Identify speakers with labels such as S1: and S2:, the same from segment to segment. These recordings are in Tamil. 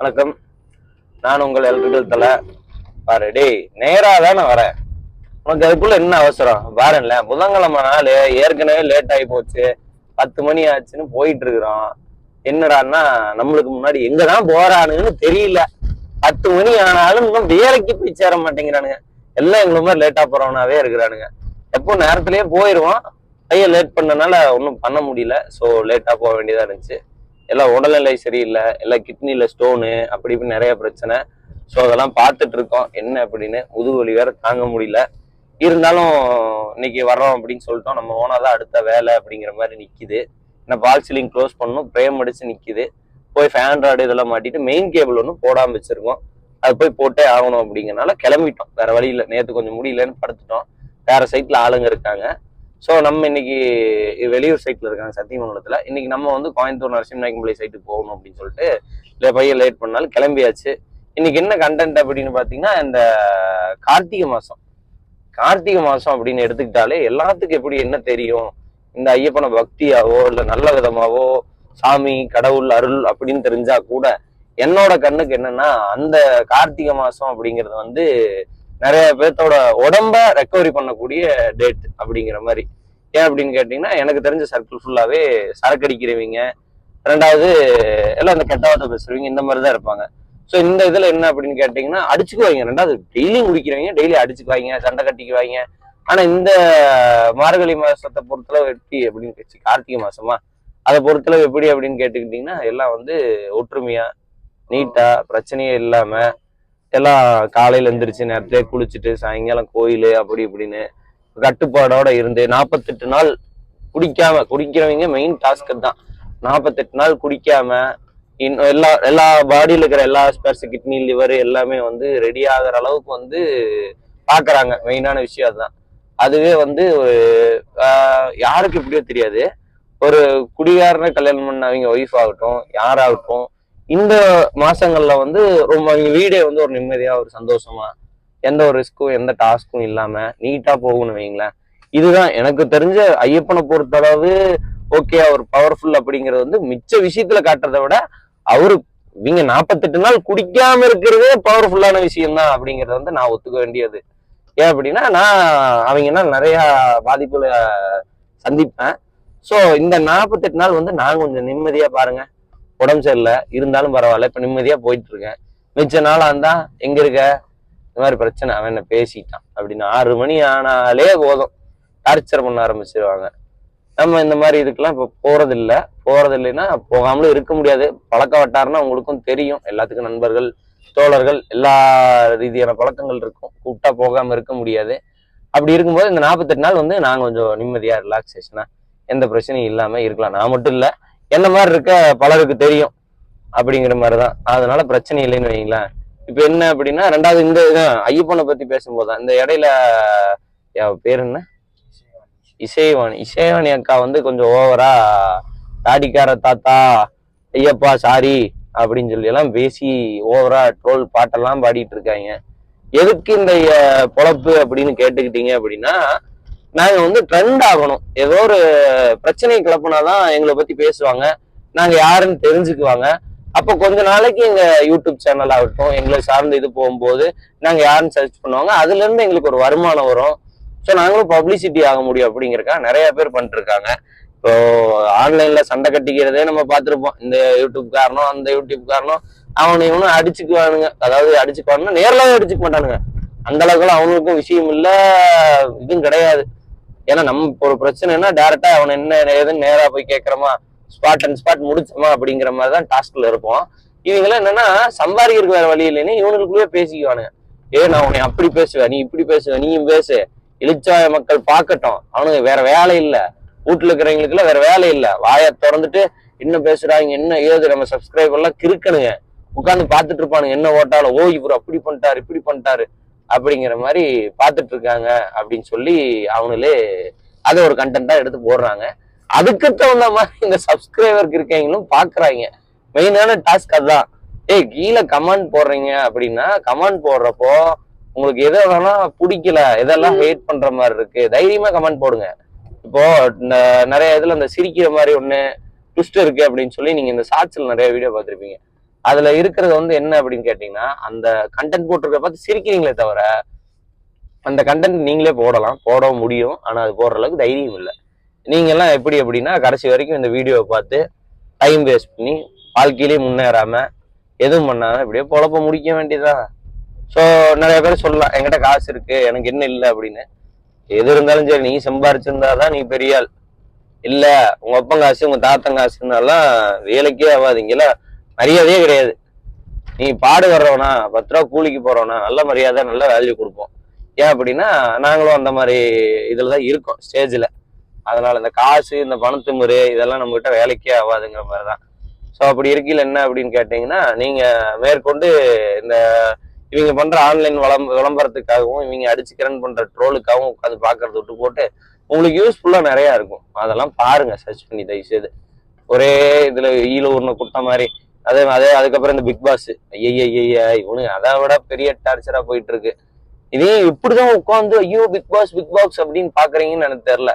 S1: வணக்கம். நான் உங்கள் எலக்ட்ரிக்கல் தலை பாரு டேய் நேரா தானே வரேன். உனக்கு அதுக்குள்ள என்ன அவசரம்? பாருங்கள புதன்கிழமை நாள் ஏற்கனவே லேட் ஆகி போச்சு. பத்து மணி ஆச்சுன்னு போயிட்டு இருக்கிறோம். என்னடான்னா நம்மளுக்கு முன்னாடி எங்கதான் போறானுன்னு தெரியல. பத்து மணி ஆனாலும் இன்னும் வேலைக்கு போய் சேர மாட்டேங்கிறானுங்க. எல்லாம் எங்களை மாதிரி லேட்டா போறவனாவே இருக்கிறானுங்க. எப்போ நேரத்திலேயே போயிடுவோம் பையன் லேட் பண்ணனால ஒன்றும் பண்ண முடியல. ஸோ லேட்டா போக வேண்டியதா இருந்துச்சு. எல்லாம் உடல்நிலை சரியில்லை எல்லாம் கிட்னியில் ஸ்டோனு அப்படி இப்படி நிறைய பிரச்சனை. ஸோ அதெல்லாம் பார்த்துட்டு இருக்கோம். என்ன அப்படின்னு முதுகு வலி வேற தாங்க முடியல. இருந்தாலும் இன்னைக்கு வர்றோம் அப்படின்னு சொல்லிட்டோம். நம்ம ஓனாதான் அடுத்த வேலை அப்படிங்கிற மாதிரி நிற்கிது ஏன்னா பால் சீலிங் க்ளோஸ் பண்ணணும். பிரேம் அடிச்சு நிற்கிது போய் ஃபேன் ராடு இதெல்லாம் மாட்டிட்டு மெயின் கேபிள் ஒன்றும் போடாம வச்சிருக்கோம். அது போய் போட்டே ஆகணும் அப்படிங்கிறனால கிளம்பிட்டோம். வேற வழியில் நேற்று கொஞ்சம் முடியலன்னு படுத்துட்டோம். வேற சைட்ல ஆளுங்க இருக்காங்க. ஸோ நம்ம இன்னைக்கு வெளியூர் சைட்ல இருக்காங்க சத்தியமங்கலத்துல. இன்னைக்கு நம்ம வந்து கோயம்புத்தூர் நரசிம்மநாயக்கம்பள்ளி சைட்டுக்கு போகணும் அப்படின்னு சொல்லிட்டு இல்லை பையன் லேட் பண்ணாலும் கிளம்பியாச்சு. இன்னைக்கு என்ன கண்டென்ட் அப்படின்னு பாத்தீங்கன்னா இந்த கார்த்திகை மாசம். கார்த்திகை மாசம் அப்படின்னு எடுத்துக்கிட்டாலே எல்லாத்துக்கும் எப்படி என்ன தெரியும்? இந்த ஐயப்பனை பக்தியாவோ இல்ல நல்ல விதமாவோ சாமி கடவுள் அருள் அப்படின்னு தெரிஞ்சா கூட என்னோட கண்ணுக்கு என்னன்னா அந்த கார்த்திகை மாசம் அப்படிங்கிறது வந்து நிறைய பேர்த்தோட உடம்ப ரெக்கவரி பண்ணக்கூடிய டேட் அப்படிங்கிற மாதிரி. ஏன் அப்படின்னு கேட்டீங்கன்னா எனக்கு தெரிஞ்ச சர்க்கிள் ஃபுல்லாவே சரக்கு அடிக்கிறவங்க ரெண்டாவது எல்லாம் இந்த கெட்ட பேசுறவங்க இந்த மாதிரி தான் இருப்பாங்க. ஸோ இந்த இதில் என்ன அப்படின்னு கேட்டிங்கன்னா அடிச்சுக்குவாங்க. ரெண்டாவது டெய்லியும் குடிக்கிறவங்க டெய்லி அடிச்சுக்குவாங்க சண்டை கட்டிக்குவாங்க. ஆனால் இந்த மார்கழி மாதத்தை பொறுத்தளவு எப்படி அப்படின்னு கேச்சு கார்த்திகை மாசமா? அதை பொறுத்தளவு எப்படி அப்படின்னு கேட்டுக்கிட்டிங்கன்னா எல்லாம் வந்து ஒற்றுமையாக நீட்டாக பிரச்சனையே இல்லாமல் எல்லாம் காலையில எந்திரிச்சு நேரத்திலே குளிச்சுட்டு சாயங்காலம் கோயில் அப்படி இப்படின்னு கட்டுப்பாடோட இருந்து நாற்பத்தெட்டு நாள் குடிக்காம குடிக்கிறவங்க மெயின் டாஸ்க் தான். நாற்பத்தெட்டு நாள் குடிக்காம இன்னும் எல்லா எல்லா பாடியில் இருக்கிற எல்லா ஸ்பேர்ஸ் கிட்னி லிவர் எல்லாமே வந்து ரெடி ஆகிற அளவுக்கு வந்து பார்க்குறாங்க மெயினான விஷயம் அதுதான். அதுவே வந்து ஒரு யாருக்கு எப்படியோ தெரியாது. ஒரு குடிகாரனை கல்யாணம் பண்ண அவங்க ஒய்ஃப் ஆகட்டும் யாராகட்டும் இந்த மாசங்கள்ல வந்து ரொம்ப அவங்க வீடே வந்து ஒரு நிம்மதியா ஒரு சந்தோஷமா எந்த ஒரு ரிஸ்க்கும் எந்த டாஸ்க்கும் இல்லாம நீட்டா போகணும் வைங்களேன். இதுதான் எனக்கு தெரிஞ்ச ஐயப்பனை பொறுத்தளவு ஓகே அவர் பவர்ஃபுல் அப்படிங்கிறது வந்து மிச்ச விஷயத்துல காட்டுறதை விட அவரு இவங்க நாற்பத்தெட்டு நாள் குடிக்காம இருக்கிறதே பவர்ஃபுல்லான விஷயம் தான் அப்படிங்கறத வந்து நான் ஒத்துக்க வேண்டியது. ஏன் அப்படின்னா நான் அவங்கன்னா நிறைய பாதிப்புல சந்திப்பேன். ஸோ இந்த நாற்பத்தெட்டு நாள் வந்து நான் கொஞ்சம் நிம்மதியா பாருங்க. உடம்பு சரியில்லை இருந்தாலும் பரவாயில்ல. இப்போ நிம்மதியாக போயிட்டு இருக்கேன் மிச்ச நாளாக இருந்தால் எங்க இருக்க? இந்த மாதிரி பிரச்சனை அவன் என்ன பேசிட்டான். அப்படின்னு ஆறு மணி ஆனாலே போதும். டார்ச்சர் பண்ண ஆரம்பிச்சிருவாங்க. நம்ம இந்த மாதிரி இதுக்கெல்லாம் இப்போ போகிறதில்ல இல்ல இல்லைன்னா போகாமலும் இருக்க முடியாது. பழக்க வட்டாருன்னா உங்களுக்கும் தெரியும். எல்லாத்துக்கும் நண்பர்கள் தோழர்கள் எல்லா ரீதியான பழக்கங்கள் இருக்கும். கூப்பிட்டா போகாம இருக்க முடியாது. அப்படி இருக்கும்போது இந்த நாற்பத்தெட்டு நாள் வந்து நான் கொஞ்சம் நிம்மதியா ரிலாக்ஸேஷனா எந்த பிரச்சனையும் இல்லாம இருக்கலாம். நான் மட்டும் இல்லை என்ன மாதிரி இருக்க பலருக்கு தெரியும் அப்படிங்கிற மாதிரிதான். அதனால பிரச்சனை இல்லைன்னு வைங்களேன் இப்ப என்ன அப்படின்னா ரெண்டாவது இந்த இதான் ஐயப்பனை பத்தி பேசும்போது இந்த இடையில பேர் என்ன? இசைவாணி. இசைவாணி அக்கா வந்து கொஞ்சம் ஓவரா தாடிக்கார தாத்தா ஐயப்பா சாரி அப்படின்னு சொல்லி எல்லாம் பேசி ஓவரா ட்ரோல் பாட்டெல்லாம் பாடிட்டு இருக்காங்க. எதுக்கு இந்த பொழப்பு அப்படின்னு கேட்டுக்கிட்டீங்க அப்படின்னா நாங்கள் வந்து ட்ரெண்ட் ஆகணும். ஏதோ ஒரு பிரச்சனையை கிளப்புனாதான் எங்களை பத்தி பேசுவாங்க. நாங்கள் யாருன்னு தெரிஞ்சுக்குவாங்க. அப்போ கொஞ்ச நாளைக்கு எங்க யூடியூப் சேனல் ஆகட்டும் எங்களை சார்ந்து இது போகும்போது நாங்கள் யாருன்னு சர்ச் பண்ணுவாங்க. அதுல இருந்து எங்களுக்கு ஒரு வருமானம் வரும். ஸோ நாங்களும் பப்ளிசிட்டி ஆக முடியும் அப்படிங்கிறக்கா நிறைய பேர் பண்ணிட்டு இருக்காங்க இப்போ ஆன்லைன்ல சண்டை கட்டிக்கிறதே நம்ம பார்த்துருப்போம். இந்த யூடியூப் காரணம் அந்த யூடியூப் காரணம் அவனை இவனும் அடிச்சுக்குவானுங்க. அதாவது அடிச்சுக்குவானுங்க நேரில் அடிச்சுக்க மாட்டானுங்க. அந்த அளவுக்குலாம் அவனுக்கும் விஷயம் இல்லை இதுவும் கிடையாது. ஏன்னா நம்ம ஒரு பிரச்சனைனா டேரக்டா அவன் என்ன ஏதுன்னு நேரா போய் கேட்கறமா ஸ்பாட் அண்ட் ஸ்பாட் முடிச்சோமா அப்படிங்கிற மாதிரி தான் டாஸ்க்ல இருப்போம். இவங்கெல்லாம் என்னன்னா சம்பாதிக்கிறதுக்கு வேற வழி இல்லைன்னு இவனுக்குள்ளேயே பேசிக்குவானுங்க. ஏ நான் உன்னை அப்படி பேசுவேன் நீ இப்படி பேசுவேன் நீயும் பேசு. இழிச்சாய மக்கள் பார்க்கட்டும். அவனுக்கு வேற வேலை இல்லை. வீட்டுல இருக்கிறவங்களுக்கு எல்லாம் வேற வேலை இல்லை. வாயை திறந்துட்டு என்ன பேசுறாங்க என்ன ஏது நம்ம சப்ஸ்கிரைப் எல்லாம் கிறுக்கணுங்க. உட்காந்து பார்த்துட்டு இருப்பானுங்க என்ன ஓட்டாலும். ஓ இவர் அப்படி பண்ணிட்டாரு இப்படி பண்ணிட்டாரு. அப்படிங்கிற மாதிரி பார்த்துட்டு இருக்காங்க அப்படின்னு சொல்லி அவங்களே அதை ஒரு கண்டென்ட்டா எடுத்து போடுறாங்க. அதுக்கு தகுந்த மாதிரி இந்த சப்ஸ்கிரைபருக்கு இருக்கவங்களும் பாக்குறாங்க மெயினான டாஸ்க் அதுதான் ஏய் கீழே கமெண்ட் போடுறீங்க அப்படின்னா கமெண்ட் போடுறப்போ உங்களுக்கு எதை வேணா பிடிக்கல எதெல்லாம் ஹேட் பண்ற மாதிரி இருக்கு தைரியமா கமெண்ட் போடுங்க. இப்போ இந்த நிறைய இதுல இந்த சிரிக்கிற மாதிரி ஒண்ணு ட்விஸ்ட் இருக்கு அப்படின்னு சொல்லி நீங்க இந்த ஷார்ட்ஸ்ல நிறைய வீடியோ பார்த்திருப்பீங்க. அதுல இருக்கிறது வந்து என்ன அப்படின்னு கேட்டீங்கன்னா அந்த கண்டென்ட் போட்டிருக்க பார்த்து சிரிக்கிறீங்களே தவிர அந்த கண்டென்ட் நீங்களே போடலாம். போட முடியும். ஆனா அது போடுற அளவுக்கு தைரியம் இல்லை. நீங்கெல்லாம் எப்படி அப்படின்னா கடைசி வரைக்கும் இந்த வீடியோவை பார்த்து டைம் வேஸ்ட் பண்ணி வாழ்க்கையிலேயே முன்னேறாம எதுவும் பண்ணாம இப்படியே பொழப்ப முடிக்க வேண்டியதுதான் ஸோ நிறைய பேர் சொல்லலாம் என்கிட்ட காசு இருக்கு எனக்கு என்ன இல்லை? அப்படின்னு. எது இருந்தாலும் சரி நீ சம்பாரிச்சிருந்தாதான் நீ பெரிய ஆள். இல்லை உங்க அப்பன் காசு உங்க தாத்தன் காசுனாலாம் வேலைக்கே ஆகாதீங்களா மரியாதையே கிடையாது. நீ பாடு வர்றவனா பத்து ரூபா கூலிக்கு போறவனா நல்ல மரியாதை நல்ல வேல்யூ கொடுப்போம். ஏன் அப்படின்னா நாங்களும் அந்த மாதிரி இதில் தான் இருக்கோம் ஸ்டேஜில் அதனால இந்த காசு இந்த பணத்து முறை இதெல்லாம் நம்மகிட்ட வேலைக்கே ஆகாதுங்கிற மாதிரி தான் ஸோ அப்படி இருக்கையில் என்ன அப்படின்னு கேட்டிங்கன்னா நீங்கள் மேற்கொண்டு இந்த இவங்க பண்ணுற ஆன்லைன் விளம் விளம்பரத்துக்காகவும் இவங்க அடிச்சுக்கிறன் பண்ணுற ட்ரோலுக்காகவும் உட்காந்து பார்க்கறது விட்டு போட்டு உங்களுக்கு யூஸ்ஃபுல்லாக நிறையா இருக்கும். அதெல்லாம் பாருங்கள் சர்ச் பண்ணி தயவு செய்து ஒரே இதில் ஈழ ஊர்ன குட்டை மாதிரி. அதே அதே அதுக்கப்புறம் இந்த பிக் பாஸ் ஐயா இவனு அதை விட பெரிய டார்ச்சரா போயிட்டு இருக்கு இதே இப்படிதான் உட்காந்து ஐயோ பிக் பாஸ் பிக் பாஸ் அப்படின்னு பாக்குறீங்கன்னு எனக்கு தெரியல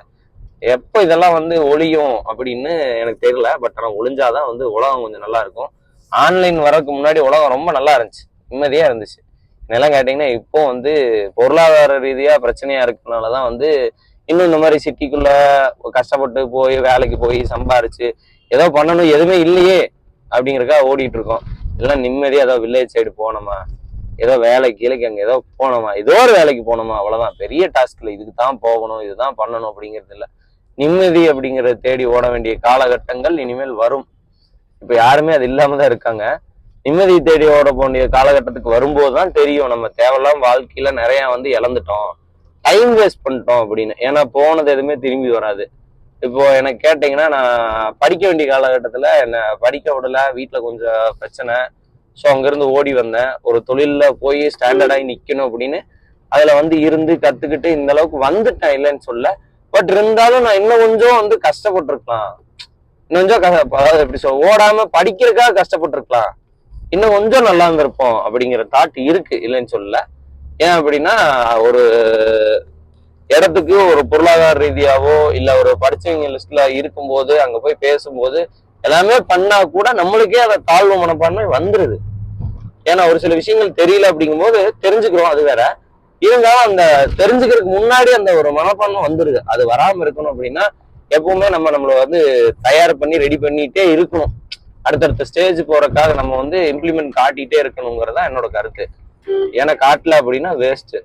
S1: எப்போ இதெல்லாம் வந்து ஒளியும் அப்படின்னு எனக்கு தெரியல பட் ஆனால் ஒளிஞ்சாதான் வந்து உலகம் கொஞ்சம் நல்லா இருக்கும் ஆன்லைன் வரதுக்கு முன்னாடி உலகம் ரொம்ப நல்லா இருந்துச்சு நிம்மதியா இருந்துச்சு என்னெல்லாம் கேட்டீங்கன்னா இப்போ வந்து பொருளாதார ரீதியா பிரச்சனையா இருக்கனாலதான் வந்து இன்னும் இந்த மாதிரி சிட்டிக்குள்ள கஷ்டப்பட்டு போய் வேலைக்கு போய் சம்பாரிச்சு ஏதோ பண்ணணும் எதுவுமே இல்லையே அப்படிங்கிறக்கா ஓடிட்டு இருக்கோம். எல்லாம் நிம்மதியா ஏதோ வில்லேஜ் சைடு போனோமா? ஏதோ வேலைக்கு கீழே அங்க ஏதோ போனோமா? ஏதோ ஒரு வேலைக்கு போனோமா? அவ்வளவுதான். பெரிய டாஸ்க்ல இதுக்கு தான் போகணும் இதுதான் பண்ணணும் அப்படிங்கிறது இல்ல. நிம்மதி அப்படிங்கறத தேடி ஓட வேண்டிய காலகட்டங்கள் இனிமேல் வரும். இப்ப யாருமே அது இல்லாம தான் இருக்காங்க. நிம்மதி தேடி ஓட வேண்டிய காலகட்டத்துக்கு வரும்போது தான் தெரியும். நம்ம தேவையில்லாம வாழ்க்கையில நிறைய வந்து இழந்துட்டோம். டைம் வேஸ்ட் பண்ணிட்டோம் அப்படின்னு. ஏன்னா போனது எதுவுமே திரும்பி வராது. இப்போ எனக்கு கேட்டிங்கன்னா நான் படிக்க வேண்டிய காலகட்டத்தில் என்னை படிக்க விடல வீட்டில் கொஞ்சம் பிரச்சனை. ஸோ அங்கேருந்து ஓடி வந்தேன். ஒரு தொழிலில் போய் ஸ்டாண்டர்டாகி நிற்கணும் அப்படின்னு அதில் வந்து இருந்து கற்றுக்கிட்டு இந்த அளவுக்கு வந்துட்டேன் இல்லைன்னு சொல்ல. பட் இருந்தாலும் நான் இன்னும் கொஞ்சம் வந்து கஷ்டப்பட்டிருக்கலாம். இன்னும் கொஞ்சம் கஷ்ட- அதாவது எப்படி சொல் ஓடாம படிக்கிறதுக்காக கஷ்டப்பட்டிருக்கலாம். இன்னும் கொஞ்சம் நல்லா இருந்திருப்போம் அப்படிங்கிற தாட் இருக்கு இல்லைன்னு சொல்லல ஏன் அப்படின்னா ஒரு இடத்துக்கு ஒரு பொருளாதார ரீதியாவோ இல்ல ஒரு படிச்சவங்க லிஸ்ட்ல இருக்கும்போது அங்க போய் பேசும்போது எல்லாமே பண்ணா கூட நம்மளுக்கே அந்த தாழ்வு மனப்பான்மை வந்துருது. ஏன்னா ஒரு சில விஷயங்கள் தெரியல அப்படிங்கும்போது தெரிஞ்சுக்கிறோம் அது வேற. இருந்தாலும் அந்த தெரிஞ்சுக்கிறதுக்கு முன்னாடி அந்த ஒரு மனப்பான்மை வந்துருது. அது வராம இருக்கணும் அப்படின்னா எப்பவுமே நம்ம நம்மள வந்து தயார் பண்ணி ரெடி பண்ணிட்டே இருக்கணும். அடுத்தடுத்த ஸ்டேஜ் போறதுக்காக நம்ம வந்து இம்ப்ளிமெண்ட் காட்டிட்டே இருக்கணுங்கிறதா என்னோட கருத்து. ஏன்னா காட்டல அப்படின்னா வேஸ்ட்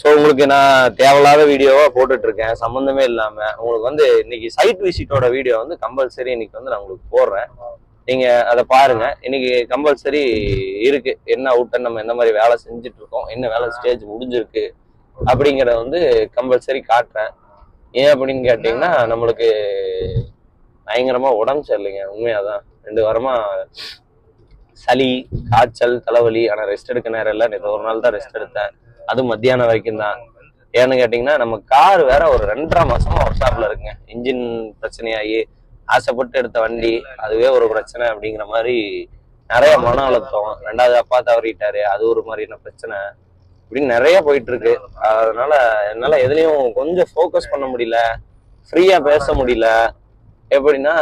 S1: ஸோ உங்களுக்கு நான் தேவையில்லாத வீடியோவாக போட்டுட்டு இருக்கேன் சம்மந்தமே இல்லாமல் உங்களுக்கு வந்து இன்னைக்கு சைட் விசிட்டோட வீடியோ வந்து கம்பல்சரி இன்னைக்கு வந்து நான் உங்களுக்கு போடுறேன். நீங்கள் அதை பாருங்க. இன்னைக்கு கம்பல்சரி இருக்கு. என்ன அவுட்டன் நம்ம எந்த மாதிரி வேலை செஞ்சுட்டு இருக்கோம் என்ன வேலை ஸ்டேஜ் முடிஞ்சிருக்கு அப்படிங்கிறத வந்து கம்பல்சரி காட்டுறேன். ஏன் அப்படின்னு கேட்டிங்கன்னா நம்மளுக்கு பயங்கரமாக உடம்பு சரியில்லைங்க. உண்மையாக தான் ரெண்டு வாரமாக சளி காய்ச்சல் தலைவலி. ஆனால் ரெஸ்ட் எடுக்க நேரம் இல்லை. ஒரு நாள் தான் ரெஸ்ட் எடுத்தேன். அதுவும் மத்தியானம் வரைக்கும் தான் ஏன்னு கேட்டிங்கன்னா நம்ம கார் வேற ஒரு ரெண்டரை மாசமா ஒர்க் ஷாப்ல இருக்குங்க. இன்ஜின் பிரச்சனையாகி ஆசைப்பட்டு எடுத்த வண்டி அதுவே ஒரு பிரச்சனை அப்படிங்கிற மாதிரி நிறைய மன அழுத்தம். ரெண்டாவது அப்பா தவறிட்டாரு அது ஒரு மாதிரியான பிரச்சனை இப்படின்னு நிறைய போயிட்டு இருக்கு அதனால என்னால எதுலயும் கொஞ்சம் ஃபோக்கஸ் பண்ண முடியல ஃப்ரீயா பேச முடியல. எப்படின்னா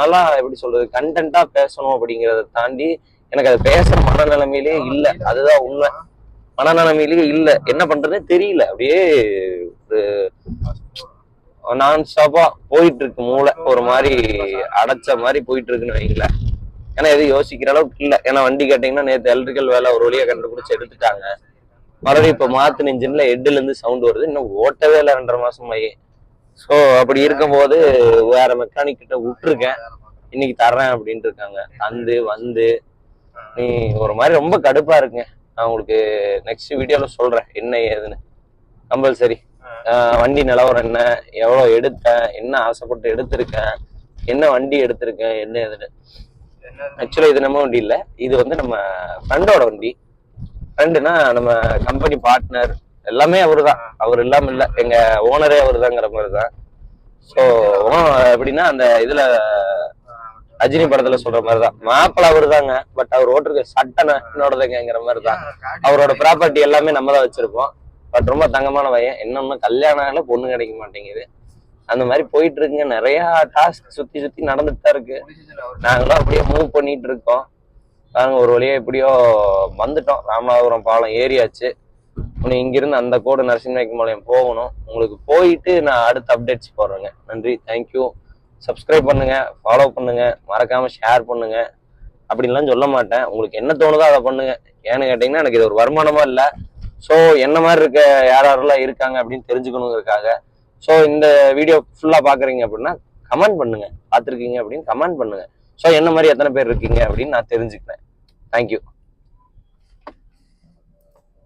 S1: நல்லா எப்படி சொல்றது கண்டென்ட்டா பேசணும் அப்படிங்கறத தாண்டி எனக்கு அது பேசுற மனநிலைமையிலே இல்லை. அதுதான் உண்மை. மனநலமையிலேயே இல்ல. என்ன பண்றதே தெரியல. அப்படியே நான் ஸ்டாப்பா போயிட்டு இருக்கு மூளை. ஒரு மாதிரி அடைச்ச மாதிரி போயிட்டு இருக்குன்னு வைங்களேன். ஏன்னா எதுவும் யோசிக்கிற அளவுக்கு இல்ல. ஏன்னா வண்டி கேட்டீங்கன்னா நேற்று எலக்ட்ரிக்கல் வேலை ஒரு வழியா கண்டுபிடிச்சு எடுத்துட்டாங்க. மறுபடியும் இப்ப மாத்தின இன்ஜின்ல எட்டுல இருந்து சவுண்ட் வருது. இன்னும் ஓட்டவே இல்லை ரெண்டரை மாசம் ஆகி. ஸோ அப்படி இருக்கும்போது வேற மெக்கானிக் கிட்ட விட்டுருக்கேன். இன்னைக்கு தர்றேன் அப்படின்ட்டு இருக்காங்க. வந்து வந்து நீ ஒரு மாதிரி ரொம்ப கடுப்பா இருக்குங்க நான் உங்களுக்கு நெக்ஸ்ட் வீடியோல சொல்றேன் என்ன ஏதுன்னு. கம்பல்சரி. வண்டி நிலவரம் என்ன எவ்வளோ எடுத்தேன் என்ன ஆசைப்பட்டு எடுத்திருக்கேன் என்ன வண்டி எடுத்திருக்கேன் என்ன ஏதுன்னு. ஆக்சுவலா இது நம்ம வண்டி இல்ல இது வந்து நம்ம ஃப்ரெண்டோட வண்டி. ஃப்ரெண்டுனா நம்ம கம்பெனி பார்ட்னர் எல்லாமே அவரு தான் அவர் இல்லாம இல்ல எங்க ஓனரே அவர் தாங்கிற மாதிரி தான் ஸோ எப்படின்னா அந்த இதுல ரஜினி படத்துல சொல்ற மாதிரி தான் மாப்பிள்ள அவரு தாங்க பட் அவர் ஓட்டுருக்க சட்டனை என்னோடதுங்கிற மாதிரி தான் அவரோட ப்ராப்பர்ட்டி எல்லாமே நம்ம தான் வச்சிருப்போம். பட் ரொம்ப தங்கமான பையன். இன்னும் கல்யாணம் ஆகல பொண்ணு கிடைக்க மாட்டேங்குது. அந்த மாதிரி போயிட்டு இருக்குங்க நிறைய டாஸ்க் சுத்தி சுத்தி நடந்துட்டு தான் இருக்கு. நாங்களும் அப்படியே மூவ் பண்ணிட்டு இருக்கோம் நாங்க ஒரு வழியா எப்படியோ வந்துட்டோம். ராமநாதபுரம் பாலம் ஏறியாச்சு. இனி இங்கிருந்து அந்த கோடு நரசிம்மநாயக்கம்பாளையம் போகணும். உங்களுக்கு போயிட்டு நான் அடுத்த அப்டேட்ஸ் போடுறேங்க. நன்றி. தேங்க்யூ சப்ஸ்கிரைப் பண்ணுங்க ஃபாலோ பண்ணுங்க மறக்காம ஷேர் பண்ணுங்க. அப்படின்லாம் சொல்ல மாட்டேன். உங்களுக்கு என்ன தோணுதோ அதை பண்ணுங்க. ஏன்னு கேட்டிங்கன்னா எனக்கு இது ஒரு வருமானமா இல்லை. ஸோ என்ன மாதிரி இருக்க யார் யாரெல்லாம் இருக்காங்க அப்படின்னு தெரிஞ்சுக்கணுங்கிறதுக்காக. ஸோ இந்த வீடியோ ஃபுல்லாக பார்க்குறீங்க அப்படின்னா கமெண்ட் பண்ணுங்க. பார்த்துருக்கீங்க அப்படின்னு கமெண்ட் பண்ணுங்க. ஸோ என்ன மாதிரி எத்தனை பேர் இருக்கீங்க அப்படின்னு நான் தெரிஞ்சுக்கிறேன். தேங்க்யூ